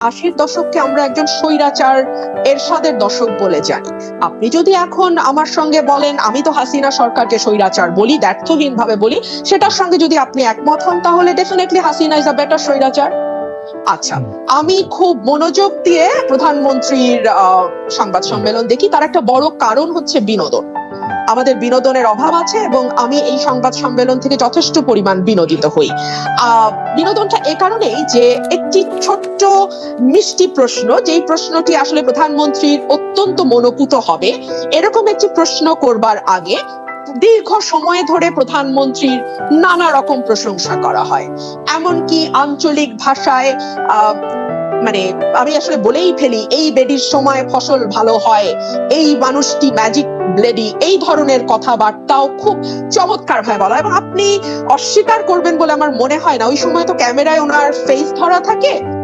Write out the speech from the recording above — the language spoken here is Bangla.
আশির দশককে আমরা একজন স্বৈরাচার এরশাদের দশক বলে জানি। আপনি যদি এখন আমার সঙ্গে বলেন আমি তো হাসিনা সরকারকে স্বৈরাচার বলি ব্যর্থহীন ভাবে বলি সেটার সঙ্গে যদি আপনি একমত হন তাহলে definitely Hasina is a better স্বৈরাচার। আচ্ছা আমি খুব মনোযোগ দিয়ে প্রধানমন্ত্রীর আহ, সংবাদ সম্মেলন দেখি। তার একটা বড় কারণ হচ্ছে বিনোদন। আমাদের বিনোদনের অভাব আছে এবং আমি এই সংবাদ সম্মেলন থেকে যথেষ্ট পরিমাণ বিনোদিত হই। বিনোদনটা এ কারণেই যে একটি ছোট্ট মিষ্টি প্রশ্ন, যেই প্রশ্নটি আসলে প্রধানমন্ত্রীর অত্যন্ত মনোপুত হবে, এরকম একটি প্রশ্ন করবার আগে দীর্ঘ সময় ধরে প্রধানমন্ত্রীর নানা রকম প্রশংসা করা হয়। এমনকি আঞ্চলিক ভাষায় মানে আমি আসলে বলেই ফেলি, এই বেডির সময় ফসল ভালো হয়, এই মানুষটি ম্যাজিক ব্লেডি এই ধরনের কথাবার্তাও খুব চমৎকার ভাবে বলা। এবং আপনি অস্বীকার করবেন বলে আমার মনে হয় না। ওই সময় তো ক্যামেরায় ওনার ফেস ধরা থাকে।